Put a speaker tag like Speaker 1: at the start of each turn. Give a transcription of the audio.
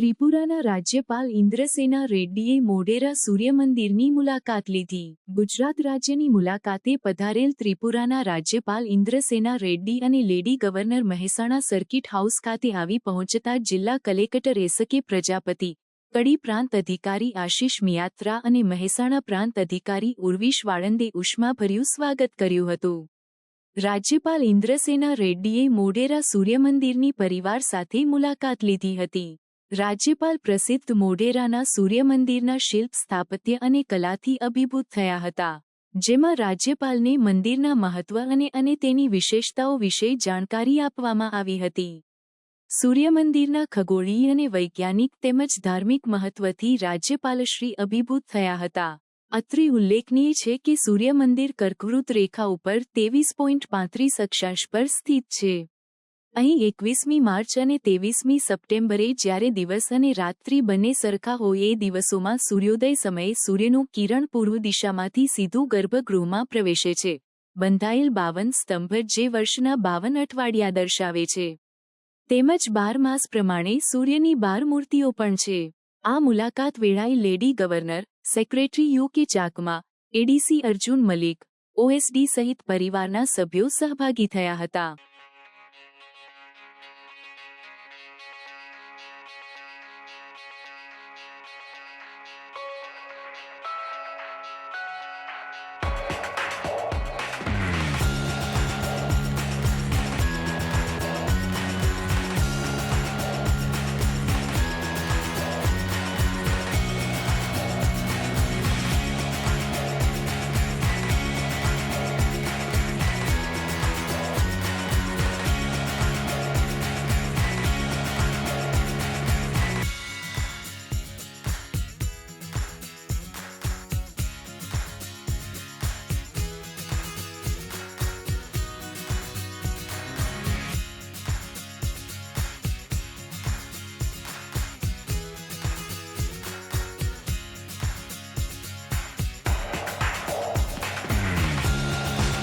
Speaker 1: ત્રિપુરાના રાજ્યપાલ ઇન્દ્રસેના રેડ્ડીએ મોઢેરા સૂર્યમંદિરની મુલાકાત લીધી. ગુજરાત રાજ્યની મુલાકાતે પધારેલ ત્રિપુરાના રાજ્યપાલ ઇન્દ્રસેના રેડ્ડી અને lady governor Mehsana circuit house ખાતે આવી પહોંચતા જિલ્લા કલેક્ટર એસકે પ્રજાપતિ, કડી પ્રાંત અધિકારી આશિષ મિયાત્રા અને મહેસાણા પ્રાંત અધિકારી ઉર્વિશ વાળંદે ઉષ્માભર્યું સ્વાગત કર્યું હતું. રાજ્યપાલ ઇન્દ્રસેના રેડ્ડીએ મોઢેરા સૂર્યમંદિરની પરિવાર સાથે મુલાકાત લીધી હતી. રાજ્યપાલ પ્રસિદ્ધ મોઢેરાના સૂર્યમંદિરના શિલ્પ સ્થાપત્ય અને કલાથી અભિભૂત થયા હતા, જેમાં રાજ્યપાલને મંદિરના મહત્વ અને અને તેની વિશેષતાઓ વિશે જાણકારી આપવામાં આવી હતી. સૂર્યમંદિરના ખગોળીય અને વૈજ્ઞાનિક તેમજ ધાર્મિક મહત્વથી રાજ્યપાલશ્રી અભિભૂત થયા હતા. અત્રે ઉલ્લેખનીય છે કે સૂર્યમંદિર કર્કવૃત રેખા ઉપર ત્રેવીસ પોઈન્ટ પાંત્રીસ અક્ષાંશ પર સ્થિત છે. અહીં એકવીસમી માર્ચ અને તેવીસમી સપ્ટેમ્બરે જ્યારે દિવસ અને રાત્રિ બંને સરખા હોય એ દિવસોમાં સૂર્યોદય સમયે સૂર્યનું કિરણ પૂર્વ દિશામાંથી સીધું ગર્ભગૃહમાં પ્રવેશે છે. બંધાયેલ બાવન સ્તંભ જે વર્ષના બાવન અઠવાડિયા દર્શાવે છે. તેમજ બાર માસ પ્રમાણે સૂર્યની બાર મૂર્તિઓ પણ છે. આ મુલાકાત વેળાએ lady governor, secretary U K Chakma, ADC Arjun Malik, OSD સહિત પરિવારના સભ્યો સહભાગી થયા હતા.